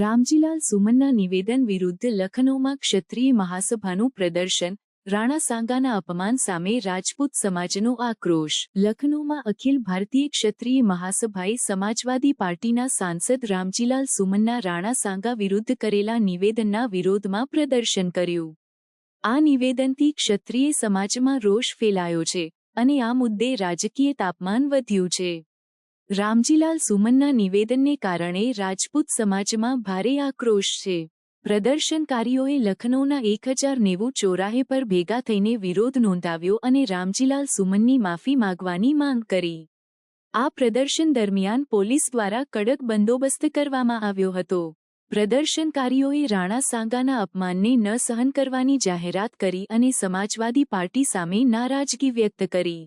રામજીલાલ સુમનના નિવેદન વિરુદ્ધ લખનૌમાં ક્ષત્રિય મહાસભાનું પ્રદર્શન, રાણા સાંગાના અપમાન સામે રાજપૂત સમાજનો આક્રોશ. લખનૌમાં અખિલ ભારતીય ક્ષત્રિય મહાસભાએ સમાજવાદી પાર્ટીના સાંસદ રામજીલાલ સુમનના રાણા સાંગા વિરુદ્ધ કરેલા નિવેદનના વિરોધમાં પ્રદર્શન કર્યું. આ નિવેદનથી ક્ષત્રિય સમાજમાં રોષ ફેલાયો છે અને આ મુદ્દે રાજકીય તાપમાન વધ્યું છે. રામજીલાલ સુમનના નિવેદનને કારણે રાજપૂત સમાજમાં ભારે આક્રોશ છે. પ્રદર્શનકારીઓએ લખનૌના એક હજાર નેવું ચોરાહે પર ભેગા થઈને વિરોધ નોંધાવ્યો અને રામજીલાલ સુમનની માફી માગવાની માંગ કરી. આ પ્રદર્શન દરમિયાન પોલીસ દ્વારા કડક બંદોબસ્ત કરવામાં આવ્યો હતો. પ્રદર્શનકારીઓએ રાણા સાંગાના અપમાનને ન સહન કરવાની જાહેરાત કરી અને સમાજવાદી પાર્ટી સામે નારાજગી વ્યક્ત કરી.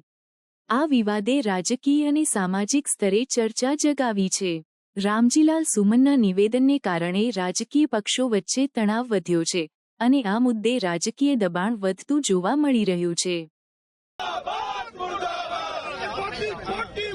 આ વિવાદે રાજકીય અને સામાજિક સ્તરે ચર્ચા જગાવી છે. રામજીલાલ સુમનના નિવેદનને કારણે રાજકીય પક્ષો વચ્ચે તણાવ વધ્યો છે અને આ મુદ્દે રાજકીય દબાણ વધતું જોવા મળી રહ્યું છે. પાર્ટી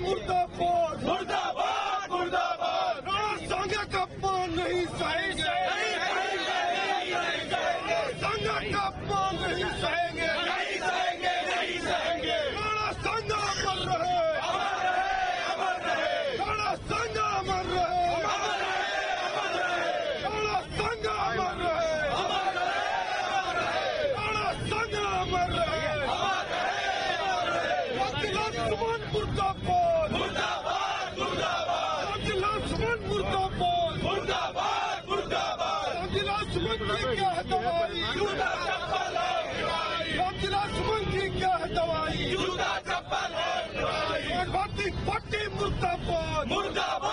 લક્ષ્મણ મુર્દાબાદ મુર્દાબાદ મુર્દાબાદ સાથી લક્ષ્મણ મુર્દાબાદ મુર્દાબાદ મુર્દાબાદ સાથી લક્ષ્મણ જી ક્યા દવાઈ જૂતા ચપ્પલ સાથી લક્ષ્મણ જી ક્યા દવાઈ જૂતા ચપ્પલ પટ્ટી મુર્દાબાદ મુર્દાબાદ